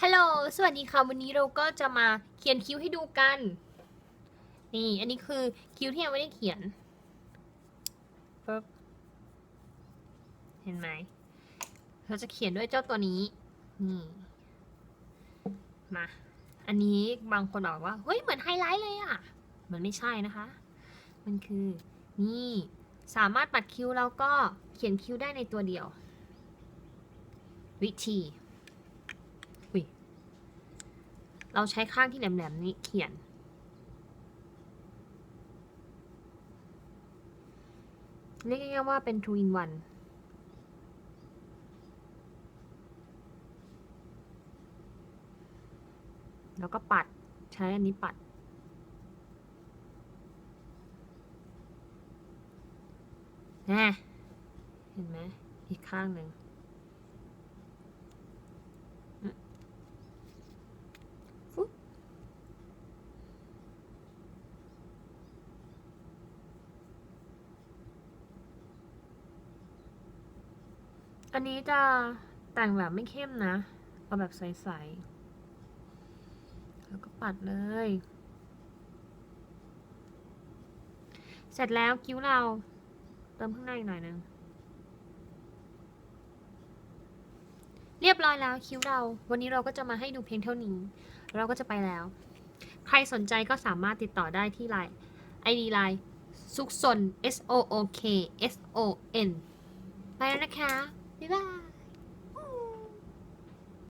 ฮัลโหล สวัสดีค่ะ วันนี้เราก็จะมาเขียนคิ้วให้ดูกัน นี่ อันนี้คือคิ้วที่ยังไม่ได้เขียนปึ๊บเห็นไหม เราจะเขียนด้วยเจ้าตัวนี้ นี่ มา อันนี้บางคนบอกว่า เฮ้ย เหมือนไฮไลท์เลยอะมันไม่ใช่นะคะ มันคือ นี่ สามารถปัดคิ้วแล้วก็เขียนคิ้วได้ในตัวเดียว วิธีอุ๊ย เราใช้ข้างที่แหลมๆนี้เขียน เรียกง่ายๆว่าเป็น two in one แล้วก็ปัดใช้อันนี้ปัดน่เห็นไหม อีกข้างหนึ่ง อันนี้จะแต่งแบบไม่เข้มนะ เอาแบบใสๆ แล้วก็ปัดเลย เสร็จแล้วคิ้วเราเติมข้างในอีกหน่อยนึง เรียบร้อยแล้วคิ้วเรา วันนี้เราก็จะมาให้ดูเพียงเท่านี้ เราก็จะไปแล้ว ใครสนใจก็สามารถติดต่อได้ที่ไลน์ ID ไลน์สุกสน S O O K S O N ไปแล้วนะคะ บ๊ายบาย